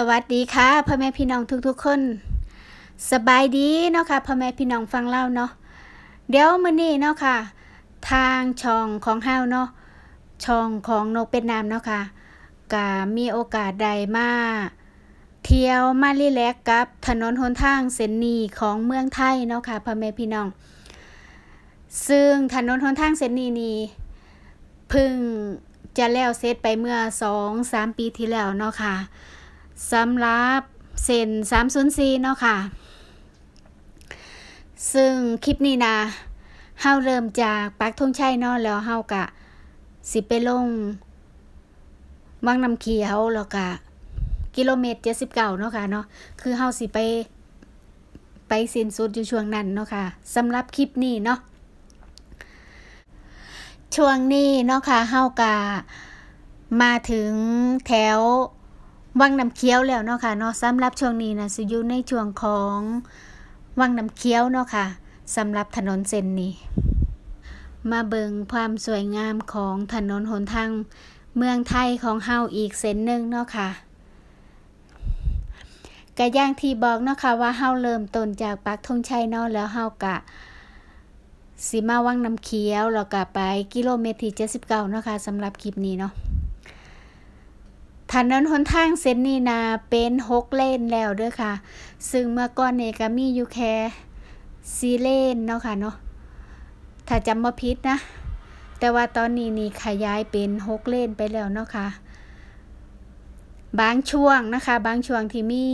สวัสดีค่ะพ่อแม่พี่น้องทุกๆคน สบายดีเนาะค่ะพ่อแม่พี่น้องฟังเล่าเนาะเดี๋ยวมื้อนี้เนาะค่ะ ทางช่องของเฮาเนาะช่องของนกเป็ดน้ำเนาะค่ะก็มีโอกาสได้มาเที่ยวมารีแลกกับถนนหนทางเส้นนี้ของเมืองไทยเนาะค่ะพ่อแม่พี่น้อง ซึ่งถนนหนทางเส้นนี้นี่เพึ่งจะแล้วเสร็จไปเมื่อ2-3ปีที่แล้วเนาะค่ะ สำหรับเส้น304เนาะค่ะ ซึ่งคลิปนี้นะเฮาเริ่มจากปักธงชัยเนาะแล้วเฮากะสิไปลงวังน้ำเขียวแล้วกะกิโลเมตร79เนาะค่ะเนาะคือเฮาสิไป ไปสิ้นสุดอยู่ช่วงนั้นเนาะค่ะสำหรับคลิปนี้เนาะช่วงนี้เนาะค่ะเฮากะมาถึงแถว วังน้ำเคี้ยวแล้วเนาะค่ะเนาะสำหรับช่วงนี้นะสิอยู่ในช่วงของวังน้ำเคี้ยวเนาะค่ะสำหรับถนนเส้นนี้ มาเบิงความสวยงามของถนนหนทางเมืองไทยของเฮาอีกเส้นหนึ่งเนาะค่ะกะย่างที่บอกเนาะค่ะว่าเฮาเริ่มต้นจากปักธงชัยเนาะแล้วเฮากะสิมาวังน้ำเคี้ยวแล้วก็ไปกิโลเมตรที่79เนาะค่ะสำหรับคลิปนี้เนาะ ถนนหนทางเส้นนี้นะเป็นหกเลนแล้วเด้อค่ะ ซึ่งเมื่อก่อนเนี่ยก็มีอยู่แค่สี่เลนเนาะค่ะเนาะถ้าจำบ่ผิดนะ แต่ว่าตอนนี้นี่ขยายเป็นหกเลนไปแล้วเนาะค่ะ บางช่วงนะคะ บางช่วงที่มี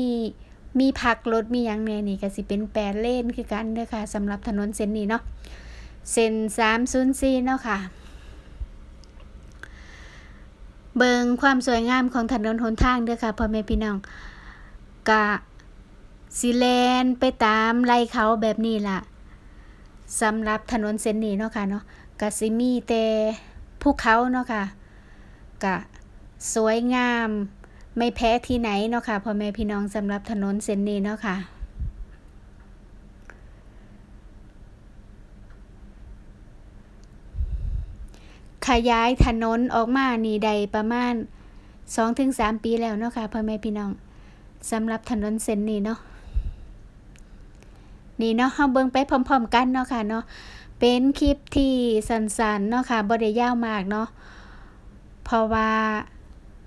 มีพักรถมีหยังแหน่ยนี่ก็สิเป็นแปดเลนคือกันเด้อค่ะสำหรับถนนเส้นนี้เนาะเส้น304เนาะค่ะ เบิงความสวยงามของถนนหนทางเด้อค่ะพ่อแม่พี่น้องกะสิแลนไปตามไล่เขาแบบนี้ล่ะสำหรับถนนเส้นนี้เนาะค่ะเนาะกะสิมีแต่ภูเขาเนาะค่ะ กะสวยงาม ไม่แพ้ที่ไหนเนาะค่ะพ่อแม่พี่น้องสำหรับถนนเส้นนี้เนาะค่ะ ขยายถนนออกมานี่ใดประมาณ2-3ปีแล้วเนาะค่ะพ่อแม่พี่น้องสำหรับถนนเส้นนี้เนาะนี่เนาะเฮาเบิ่งไปพร้อมๆกันเนาะค่ะเนาะเป็นคลิปที่สั้นๆเนาะค่ะบ่ได้ยาวมากเนาะเพราะว่า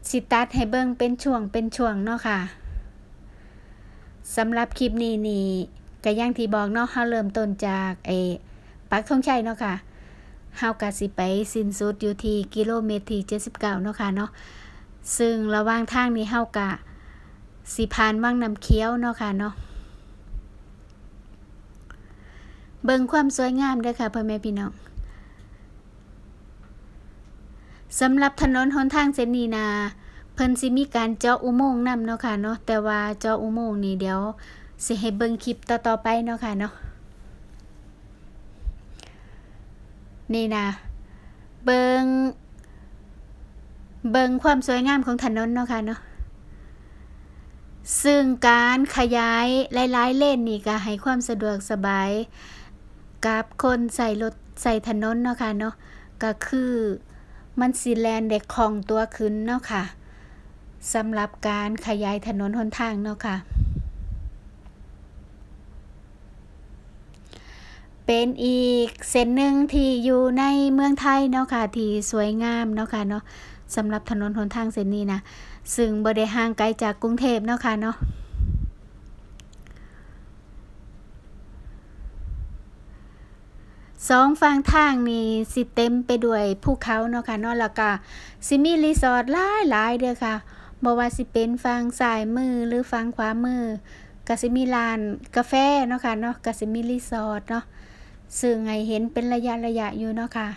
สิตัดให้เบิ่งเป็นช่วงเป็นช่วงเนาะค่ะสำหรับคลิปนี้นี่ก็อย่างที่บอกเนาะเฮาเริ่มต้นจากไอ้ปักธงชัยเนาะค่ะ เฮากะสิไปสิ้นสุดอยู่ที่กิโลเมตรที่79เนาะค่ะเนาะซึ่งระหว่างทางนี้เฮากะสิผ่านวังน้ำเคี้ยวเนาะค่ะเนาะเบิ่งความสวยงามเด้อค่ะพ่อแม่พี่น้องสำหรับถนนหนทางเส้นนี้นะเพิ่นสิมีการเจาะอุโมงค์นำเนาะค่ะเนาะแต่ว่าเจาะอุโมงค์นี่เดี๋ยวสิให้เบิ่งคลิปต่อๆไปเนาะค่ะเนาะ นี่นะ เบิงเบิงความสวยงามของถนนเนาะค่ะเนาะซึ่งการขยายหลายๆ เลนนี่ก็ให้ความสะดวกสบาย กับคนใส่รถใส่ถนนเนาะค่ะเนาะก็คือมันสิแลนได้คล่องตัวขึ้นเนาะค่ะสำหรับการขยายถนนหนทางเนาะค่ะ เป็นอีกเส้นหนึ่งที่อยู่ในเมืองไทยเนาะค่ะที่สวยงามเนาะค่ะเนาะสำหรับถนนหนทางเส้นนี้นะซึ่งบ่ได้ห่างไกลจากกรุงเทพเนาะค่ะเนาะสองฝั่งทางนี่สิเต็มไปด้วยภูเขาเนาะค่ะเนาะแล้วก็สิมีรีสอร์ทหลายๆเด้อค่ะบ่ว่าสิเป็นฝั่งซ้ายมือหรือฝั่งขวามือก็สิมีร้านกาแฟเนาะค่ะเนาะก็สิมีรีสอร์ทเนาะ ซึ่งให้เห็นเป็นระยะระยะอยู่เนาะค่ะ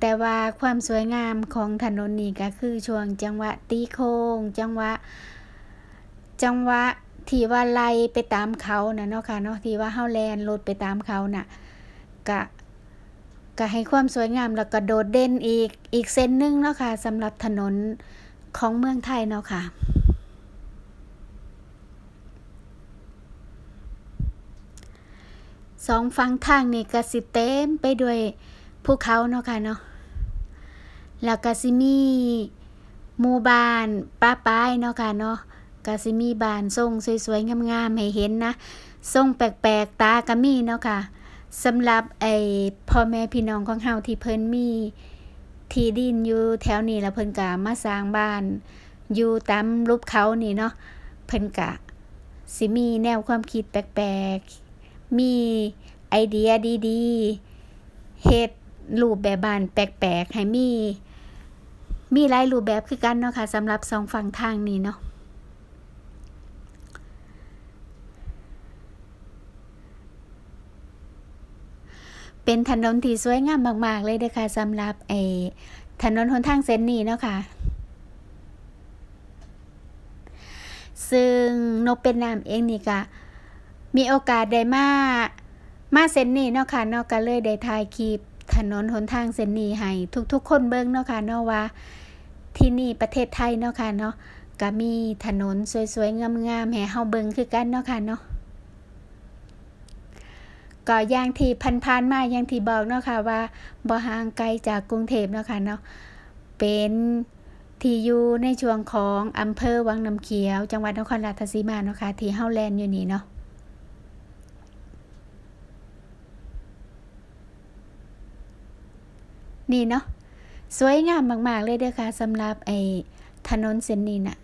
แต่ว่าความสวยงามของถนนนี่ก็คือช่วงจังหวะตีโค้งจังหวะ จังหวะที่ว่าไล่ไปตามเขาน่ะเนาะค่ะเนาะที่ว่าเฮาแลนรถไปตามเขาน่ะกะก็ให้ความสวยงามแล้วก็โดดเด่นอีกอีกเส้นหนึงเนาะค่ะสำหรับถนนของเมืองไทยเนาะค่ะ สองฝั่งทางนี่ก็สิเต็มไปด้วยภูเขาเนาะค่ะเนาะแล้วก็สิมีหมู่บ้านป้าป้ายเนาะค่ะเนาะก็สิมีบ้านทรงสวยๆงามๆให้เห็นนะทรงแปลกๆตาก็มีเนาะค่ะสำหรับไอ้พ่อแม่พี่น้องของเฮาที่เพิ่นมีที่ดินอยู่แถวนี้แล้วเพิ่นก็มาสร้างบ้าน อยู่ตามรูปเขานี่เนาะเพิ่นก็สิมีแนวความคิดแปลกๆ มีไอเดียดีๆเฮ็ดรูปแบบบ้านแปลกๆ ให้มี มีหลายรูปแบบคือกันเนาะค่ะสำหรับสองฝั่งทางนี้เนาะเป็นถนนที่สวยงามมาก ๆ เลยเด้อค่ะสำหรับไอ้ถนนหนทางเส้นนี้เนาะค่ะ ซึ่งนกเป็นน้ำเองนี่ก็ มีโอกาสได้มา มาเส้นนี้เนาะค่ะเนาะก็เลยได้ถ่ายคลิปถนนหนทางเส้นนี้ให้ทุกๆ คนเบิ่งเนาะค่ะเนาะว่าที่นี่ประเทศไทยเนาะค่ะเนาะก็มีถนนสวยๆงามๆให้เฮาเบิ่งคือกันเนาะค่ะเนาะก็อย่างที่พันๆมาอย่างที่บอกเนาะค่ะว่าบ่ห่างไกลจากกรุงเทพเนาะค่ะเนาะเป็นที่อยู่ในช่วงของอำเภอวังน้ำเขียว จังหวัดนครราชสีมาเนาะค่ะที่เฮาแลนด์อยู่นี่เนาะ นี่เนาะสวยงามมาก ๆ เลยเด้อค่ะสำหรับไอ้ถนนเส้นนี้น่ะ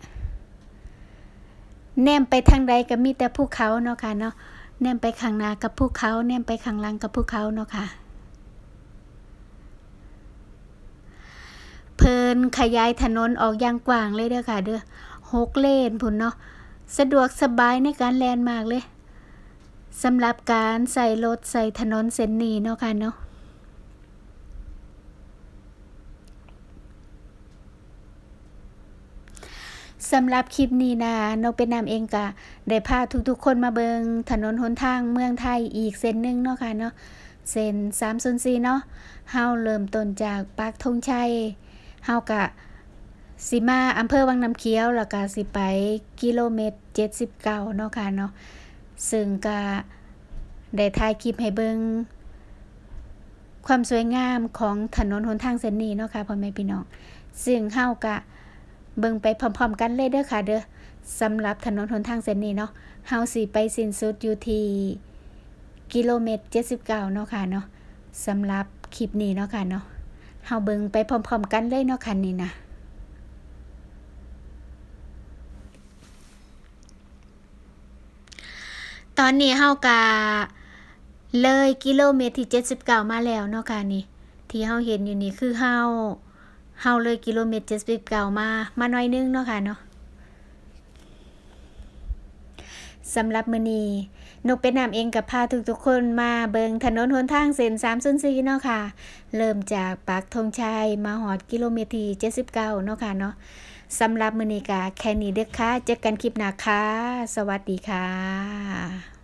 แนมไปทางใดก็มีแต่ภูเขาเนาะค่ะเนาะแนมไปข้างหน้ากับภูเขา แนมไปข้างหลังกับภูเขาเนาะค่ะเพิ่นขยายถนนออกอย่างกว้างเลยเด้อค่ะ เด้อหกเลนพุ่นเนาะสะดวกสบายในการแลนมากเลยสำหรับการใส่รถใส่ถนนเส้นนี้เนาะค่ะเนาะ สำหรับคลิปนี้นะนกเป็นนำเองกะได้พาทุกๆคนมาเบิงถนนหนทางเมืองไทยอีกเส้นหนึ่งเนาะค่ะเนาะเส้น304เนาะเฮาเริ่มต้นจากปากธงชัยเฮากะสิมาอำเภอวังน้ำเขียวแล้วก็สิไปกิโลเมตร79เนาะค่ะเนาะซึ่งก็ได้ถ่ายคลิปให้เบิงความสวยงามของถนนหนทางเส้นนี้เนาะค่ะพ่อแม่พี่น้องซึ่งเฮากะ เบิ่งไปพร้อมๆกันเลยเด้อค่ะเด้อสำหรับถนนหนทางเส้นนี้เนาะเฮาสิไปสิ้นสุดอยู่ที่กิโลเมตร 79 เนาะค่ะเนาะสำหรับคลิปนี้เนาะค่ะเนาะเฮาเบิ่งไปพร้อมๆกันเลยเนาะค่ะนี่นะตอนนี้เฮากะเลยกิโลเมตรที่ 79 มาแล้วเนาะค่ะนี่ ที่เฮาเห็นอยู่นี่คือเฮา เฮาเลยกิโลเมตรเจ็ดสิบเก้ามา มาหน่อยนึงเนาะค่ะเนาะสำหรับมือนีนกเป็นน้ำเองกับพาทุกๆคนมาเบิงถนนหนทางเส้น304เนาะค่ะ เริ่มจากปากธงชัยมาหอดกิโลเมตรที่79เก้าเนาะค่ะเนาะสำหรับมือนีก็แค่นี้เด้อค่ะเจอกันคลิปหน้าค่ะ สวัสดีค่ะ